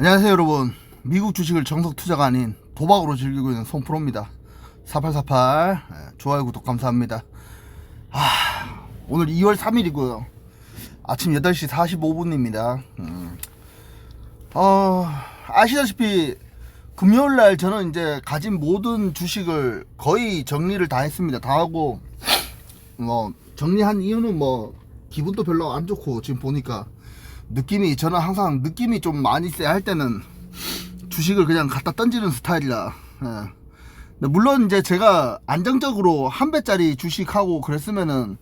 안녕하세요 여러분. 미국 주식을 정석 투자가 아닌 도박으로 즐기고 있는 송프로입니다. 4848 예, 좋아요 구독 감사합니다. 아, 오늘 2월 3일이고요. 아침 8시 45분입니다. 음. 어, 아시다시피 금요일날 저는 이제 가진 모든 주식을 거의 정리를 다 했습니다. 다 하고 뭐 정리한 이유는 뭐 기분도 별로 안 좋고 지금 보니까 느낌이 저는 항상 느낌이 좀 많이 세야 할 때는 주식을 그냥 갖다 던지는 스타일이라 예. 물론 이제 제가 안정적으로 한 배짜리 주식하고 그랬으면은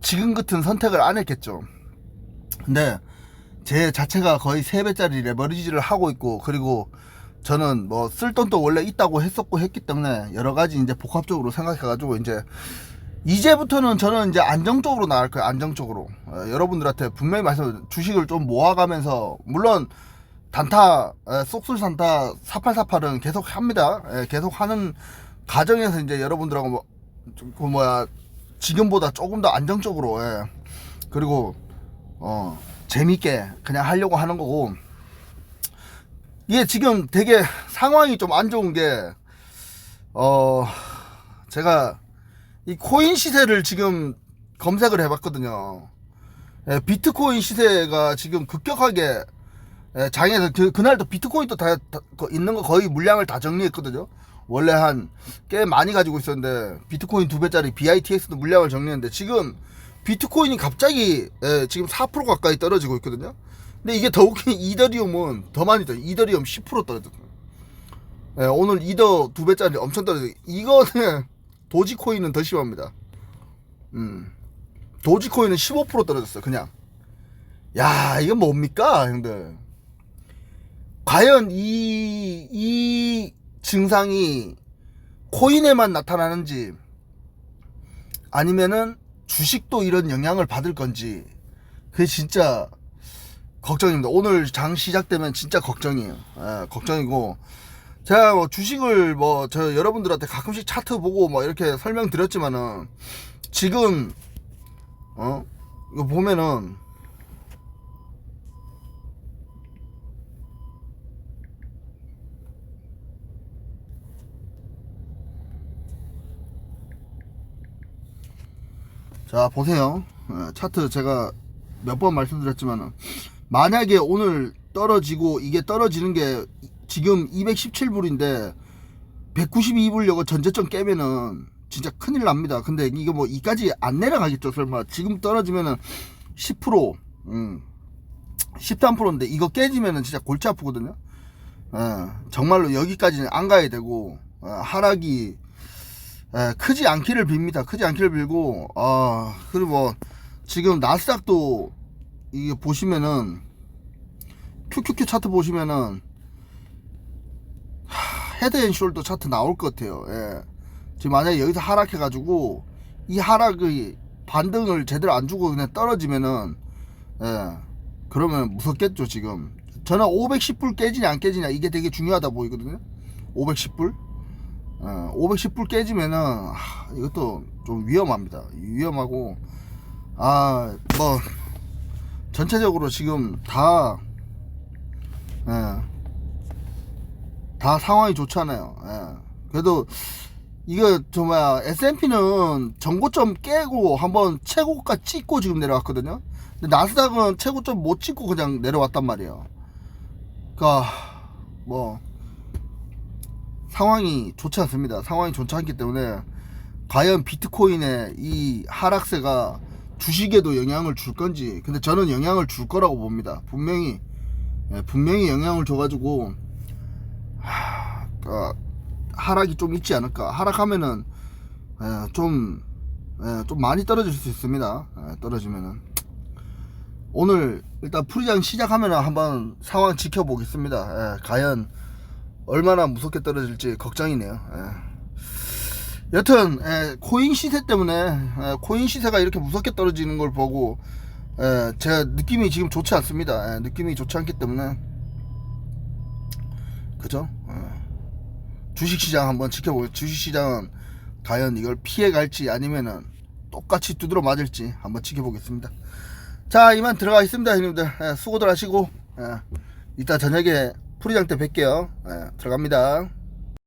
지금 같은 선택을 안 했겠죠 근데 제 자체가 거의 세 배짜리 레버리지를 하고 있고 그리고 저는 뭐 쓸 돈도 원래 있다고 했었고 했기 때문에 여러 가지 이제 복합적으로 생각해 가지고 이제 이제부터는 저는 이제 안정적으로 나갈 거예요. 안정적으로. 어, 여러분들한테 분명히 말씀 주식을 좀 모아가면서 물론 단타 에, 쏙술산타 4848은 계속 합니다. 예, 계속 하는 과정에서 이제 여러분들하고 뭐, 좀, 그 뭐야 지금보다 조금 더 안정적으로 예. 그리고 어 재밌게 그냥 하려고 하는 거고 이게 지금 되게 상황이 좀 안 좋은 게 어 제가 이 코인 시세를 지금 검색을 해봤거든요. 예, 비트코인 시세가 지금 급격하게 예, 장에서 그, 그날도 비트코인도 다, 다 거- 있는 거 거의 물량을 다 정리했거든요. 원래 한 꽤 많이 가지고 있었는데 비트코인 두 배짜리 BITX도 물량을 정리했는데 지금 비트코인이 갑자기 예, 지금 4% 가까이 떨어지고 있거든요. 근데 이게 더 웃긴 이더리움은 더 많이 떨어. 이더리움 10% 떨어졌어요. 예, 오늘 이더 두 배짜리 엄청 떨어져. 이거는 도지코인은 더 심합니다. 음. 도지코인은 15% 떨어졌어요, 그냥. 야, 이건 뭡니까, 형들? 과연 이, 이 증상이 코인에만 나타나는지, 아니면은 주식도 이런 영향을 받을 건지, 그게 진짜 걱정입니다. 오늘 장 시작되면 진짜 걱정이에요. 예, 걱정이고, 제가 뭐 주식을 뭐 저 여러분들한테 가끔씩 차트 보고 뭐 이렇게 설명드렸지만은 지금 어? 이거 보면은 자 보세요. 어, 차트 제가 몇 번 말씀드렸지만은 만약에 오늘 떨어지고 이게 떨어지는 게 지금 217불인데 192불 여거 전제점 깨면은 진짜 큰일 납니다. 근데 이거 뭐 이까지 안 내려가겠죠 설마 지금 떨어지면은 10% 음, 13%인데 이거 깨지면은 진짜 골치 아프거든요. 예, 정말로 여기까지는 안 가야 되고 어, 하락이 예, 크지 않기를 빕니다. 크지 않기를 빌고 아 그리고 뭐 지금 나스닥도 이게 보시면은 QQQ 차트 보시면은 헤드 앤 숄더 차트 나올 것 같아요. 예. 지금 만약에 여기서 하락해가지고 이 하락의 반등을 제대로 안 주고 그냥 떨어지면은 예. 그러면 무섭겠죠 지금. 저는 510불 깨지냐 안 깨지냐 이게 되게 중요하다 보이거든요. 510불. 예, 510불 깨지면은 하, 이것도 좀 위험합니다. 위험하고 아 뭐 전체적으로 지금 다 예. 다 상황이 좋잖아요. 예. 그래도 이거 저 뭐야 S&P는 정고점 깨고 한번 최고가 찍고 지금 내려왔거든요. 근데 나스닥은 최고점 못 찍고 그냥 내려왔단 말이에요. 그러니까 뭐 상황이 좋지 않습니다. 상황이 좋지 않기 때문에 과연 비트코인의 이 하락세가 주식에도 영향을 줄 건지 근데 저는 영향을 줄 거라고 봅니다. 분명히 예, 분명히 영향을 줘가지고 하, 어, 하락이 좀 있지 않을까. 하락하면은 예, 좀, 예, 좀 많이 떨어질 수 있습니다. 예, 떨어지면은 오늘 일단 풀이장 시작하면은 한번 상황 지켜보겠습니다. 예, 과연 얼마나 무섭게 떨어질지 걱정이네요. 예. 여튼 예, 코인 시세 때문에 예, 코인 시세가 이렇게 무섭게 떨어지는 걸 보고 예, 제가 느낌이 지금 좋지 않습니다. 예, 느낌이 좋지 않기 때문에 그죠? 예. 주식시장 한번 지켜보고 주식시장은 과연 이걸 피해갈지 아니면은 똑같이 두드러 맞을지 한번 지켜보겠습니다. 자 이만 들어가 있습니다 형님들. 예, 수고들 하시고 예, 이따 저녁에 풀이장 때 뵐게요. 예, 들어갑니다